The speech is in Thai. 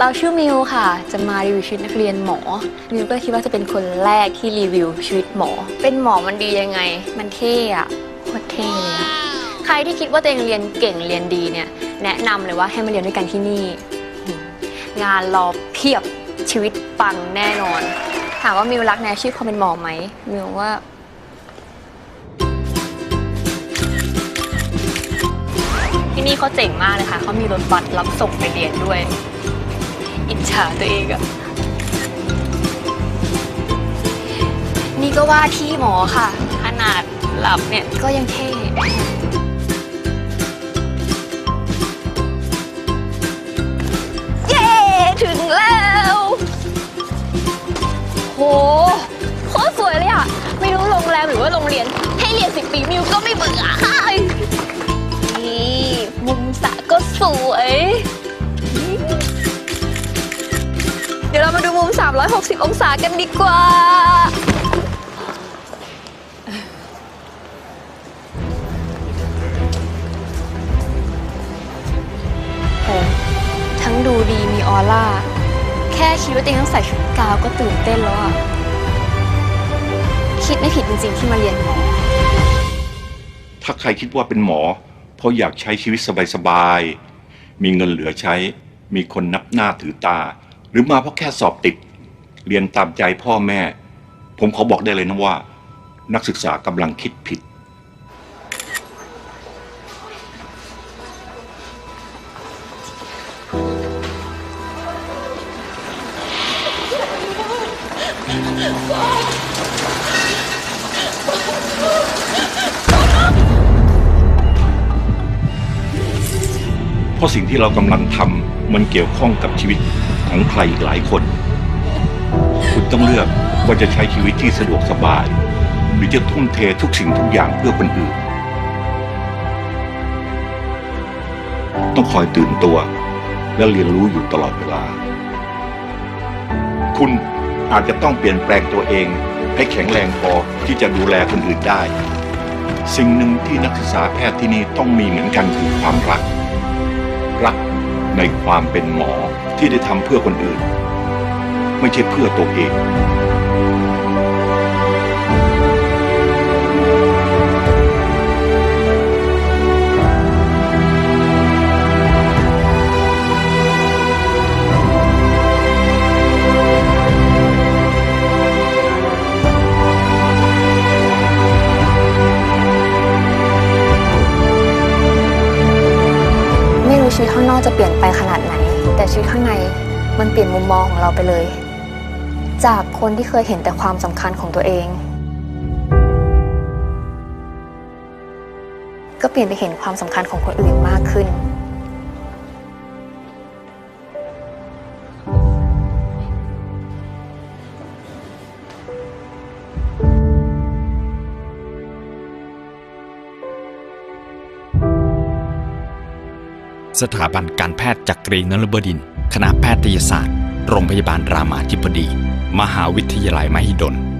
เราชื่อมิวค่ะ จะมารีวิวชีวิตนักเรียนหมอ มิวก็คิดว่าจะเป็นคนแรกที่รีวิวชีวิตหมอ เป็นหมอมันดียังไง มันเท่อะโคตรเท่เลยอะใครที่คิดว่าตัวเองเรียนเก่งเรียนดีเนี่ย แนะนำเลยว่าให้มาเรียนด้วยกันที่นี่ งานรอเพียบชีวิตปังแน่นอน ถามว่ามิวรักในอาชีพความเป็นหมอไหมมิวว่าที่นี่เขาเจ๋งมากเลยค่ะ เขามีรถบัสรับส่งไปเรียนด้วย อิจฉาตัวเองอะนี่ก็ว่าที่หมอค่ะ ขนาดหลับเนี่ยก็ยังเท่เย้ ถึงแล้ว โหโคตรสวยเลยอะไม่รู้โรงแรมหรือว่าโรงเรียน ให้เรียนสิบปีมิวก็ไม่เบื่อค่ะนี่มุมสระก็สวย 360 องศากันดีกว่าโอ้ทั้งดูดีมีออร่า แค่คิดว่าตัวเองต้องใส่ชุดกาวก็ตื่นเต้นแล้วอะคิดไม่ผิดจริงๆที่มาเรียนหมอ ถ้าใครคิดว่าเป็นหมอ เพราะอยากใช้ชีวิตสบาย ๆ มีเงินเหลือใช้ มีคนนับหน้าถือตา หรือมาเพราะแค่สอบติด เรียนตามใจพ่อแม่ ผมขอบอกได้เลยนะว่า นักศึกษากำลังคิดผิด เพราะสิ่งที่เรากำลังทำมันเกี่ยวข้องกับชีวิตของใครอีกหลายคน คุณต้องเลือกว่าจะใช้ชีวิตที่สะดวกสบาย หรือจะทุ่มเททุกสิ่งทุกอย่างเพื่อคนอื่น ต้องคอยตื่นตัว และเรียนรู้อยู่ตลอดเวลา คุณอาจจะต้องเปลี่ยนแปลงตัวเอง ให้แข็งแรงพอที่จะดูแลคนอื่นได้ สิ่งหนึ่งที่นักศึกษาแพทย์ที่นี่ต้องมีเหมือนกันคือความรัก รักในความเป็นหมอที่ได้ทำเพื่อคนอื่น ไม่ใช่เพื่อตัวเอง ไม่รู้ชีวิตข้างนอกจะเปลี่ยนไปขนาดไหน แต่ชีวิตข้างในมันเปลี่ยนมุมมองของเราไปเลย จากคนที่เคยเห็นแต่ความสำคัญของตัวเอง ก็เปลี่ยนไปเห็นความสำคัญของคนอื่นมากขึ้น สถาบันการแพทย์จักรีนฤบดิน คณะแพทยศาสตร์ โรงพยาบาลรามาธิบดี มหาวิทยาลัยมหิดล